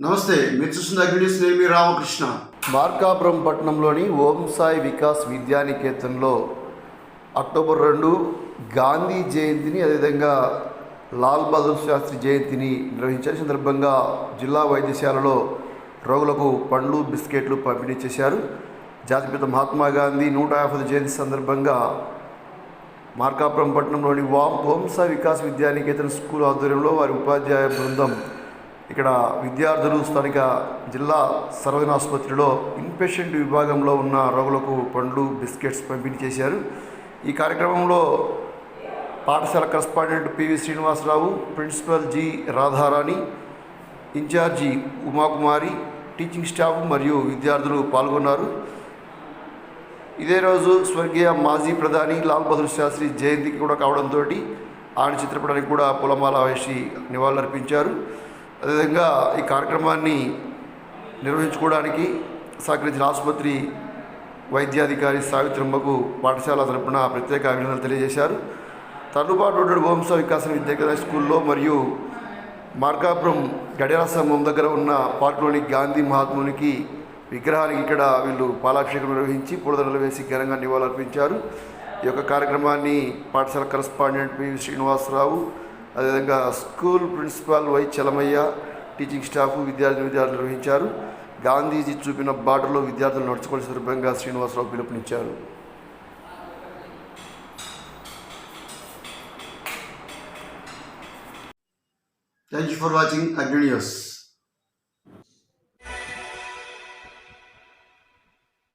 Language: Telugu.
నమస్తే మీరు చూస్తున్న అగ్నిస్ నేను మీ రామకృష్ణ. మార్కాపురం పట్టణంలోని ఓం సాయి వికాస్ విద్యానికేతన్లో అక్టోబర్ రెండు గాంధీ జయంతిని అదేవిధంగా లాల్ బహదూర్ శాస్త్రి జయంతిని నిర్వహించిన సందర్భంగా జిల్లా వైద్యశాలలో రోగులకు పండ్లు బిస్కెట్లు పంపిణీ చేశారు. జాతిపిత మహాత్మా గాంధీ నూట యాభై జయంతి సందర్భంగా మార్కాపురం పట్టణంలోని వామ్ హోంసా వికాస్ విద్యానికేతన్ స్కూల్ ఆధ్వర్యంలో వారి ఉపాధ్యాయ బృందం ఇక్కడ విద్యార్థులు స్థానిక జిల్లా సర్వజన ఆసుపత్రిలో ఇన్పేషెంట్ విభాగంలో ఉన్న రోగులకు పండ్లు బిస్కెట్స్ పంపిణీ చేశారు. ఈ కార్యక్రమంలో పాఠశాల correspondent PV Srinivasarao principal G Radharani incharge Umakumari teaching staff మరియు విద్యార్థులు పాల్గొన్నారు. ఇదే రోజు స్వర్గీయ మాజీ ప్రధాని లాల్ బహదూర్ శాస్త్రి జయంతికి కూడా కావడంతో ఆయన చిత్రపటానికి కూడా పూలమాల వేసి నివాళులర్పించారు. అదేవిధంగా ఈ కార్యక్రమాన్ని నిర్వహించుకోవడానికి సహకరించిన ఆసుపత్రి వైద్యాధికారి సావిత్రమ్మకు పాఠశాల తరపున ప్రత్యేక అభినందనలు తెలియజేశారు. తరుపాటు రోడ్డు భూంస వికాస విద్యాకేంద్ర స్కూల్లో మరియు మార్కాపురం గడియార స్తంభం దగ్గర ఉన్న పార్కులోని గాంధీ మహాత్మునికి విగ్రహానికి ఇక్కడ వీళ్ళు పాలాభిషేకం నిర్వహించి పూలదండలు వేసి ఘనంగా నివాళులర్పించారు. ఈ యొక్క కార్యక్రమాన్ని పాఠశాల కరస్పాండెంట్ పి శ్రీనివాసరావు అదేవిధంగా school principal Y Chalamayya teaching staff విద్యార్థి విద్యార్థులు నిర్వహించారు. గాంధీజీ చూపిన బాటలో విద్యార్థులు నడుచుకోవాల్సిన సందర్భంగా శ్రీనివాసరావు పిలుపునిచ్చారు. Thank you for watching Agni news